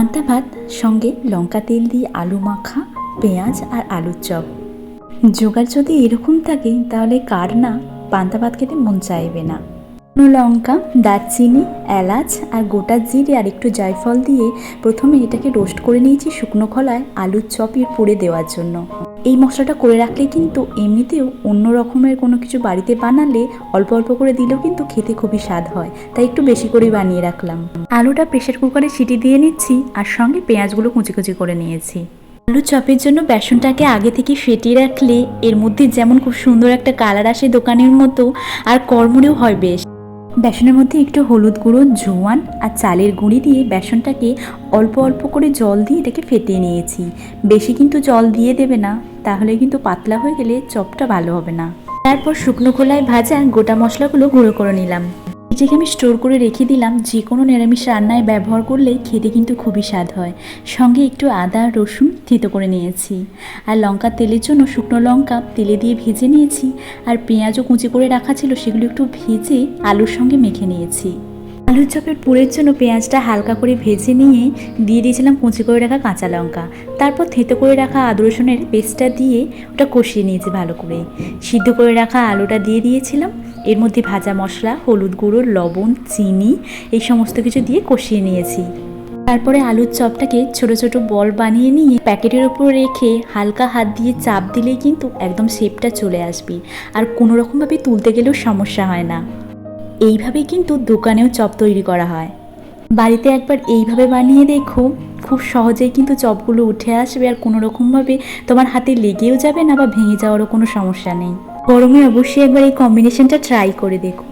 পান্তা ভাত, সঙ্গে লঙ্কা তেল দিয়ে আলু মাখা, পেঁয়াজ আর আলুর চপ। জোগাড় যদি এরকম থাকে, তাহলে কার না পান্তা ভাত খেতে মন চাইবে না। লঙ্কা, দারচিনি, এলাচ আর গোটা জিরে আর একটু জায়ফল দিয়ে প্রথমে এটাকে রোস্ট করে নিয়েছি শুকনো খোলায় আলুর চপের পুড়ে দেওয়ার জন্য। এই মশলাটা করে রাখলে কিন্তু এমনিতেও অন্য রকমের কোনো কিছু বাড়িতে বানালে অল্প অল্প করে দিলেও কিন্তু খেতে খুবই স্বাদ হয়, তাই একটু বেশি করে বানিয়ে রাখলাম। আলুটা প্রেশার কুকারে সিটি দিয়ে নিচ্ছি আর সঙ্গে পেঁয়াজগুলো কুচি কুচি করে নিয়েছি। আলু চপের জন্য বেসনটাকে আগে থেকে ফেটিয়ে রাখলে এর মধ্যে যেমন খুব সুন্দর একটা কালার আসে দোকানের মতো, আর কর্মরেও হয় বেশ। বেসনের মধ্যে একটু হলুদ গুঁড়ো, জোয়ান আর চালের গুঁড়ি দিয়ে বেসনটাকে অল্প অল্প করে জল দিয়ে এটাকে ফেটিয়ে নিয়েছি। বেশি কিন্তু জল দিয়ে দেবে না, তাহলে কিন্তু পাতলা হয়ে গেলে চপটা ভালো হবে না। তারপর শুকনো খোলায় ভাজা গোটা মশলাগুলো গুঁড়ো করে নিলাম। এটাকে আমি স্টোর করে রেখে দিলাম যে কোনো নিরামিষ রান্নায় ব্যবহার করলে খেতে কিন্তু খুবই স্বাদ হয়। সঙ্গে একটু আদা, রসুন থেতো করে নিয়েছি। আর লঙ্কা তেলের জন্য শুকনো লঙ্কা তেলে দিয়ে ভেজে নিয়েছি। আর পেঁয়াজও কুচি করে রাখা ছিল, সেগুলো একটু ভেজে আলুর সঙ্গে মেখে নিয়েছি। আলুর চপের পুরের জন্য পেঁয়াজটা হালকা করে ভেজে নিয়ে দিয়ে দিয়েছিলাম কুচি করে রাখা কাঁচা লঙ্কা। তারপর থেতো করে রাখা আদা রসুনের পেস্টটা দিয়ে ওটা কষিয়ে নিয়েছি ভালো করে। সিদ্ধ করে রাখা আলুটা দিয়ে দিয়েছিলাম। এর মধ্যে ভাজা মশলা, হলুদ গুঁড়ো, লবণ, চিনি, এই সমস্ত কিছু দিয়ে কষিয়ে নিয়েছি। তারপরে আলুর চপটাকে ছোট ছোট বল বানিয়ে নিয়ে প্যাকেটের ওপর রেখে হালকা হাত দিয়ে চাপ দিলেই কিন্তু একদম শেপটা চলে আসবে। আর কোনো রকমভাবে তুলতে গেলেও সমস্যা হয় না। এইভাবেই কিন্তু দোকানেও চপ তৈরি করা হয়। বাড়িতে একবার এইভাবে বানিয়ে দেখো, খুব সহজেই কিন্তু চপগুলো উঠে আসবে আর কোনো রকমভাবে তোমার হাতে লেগেও যাবে না বা ভেঙে যাওয়ারও কোনো সমস্যা নেই। গরমে অবশ্যই একবার এই কম্বিনেশনটা ট্রাই করে দেখো।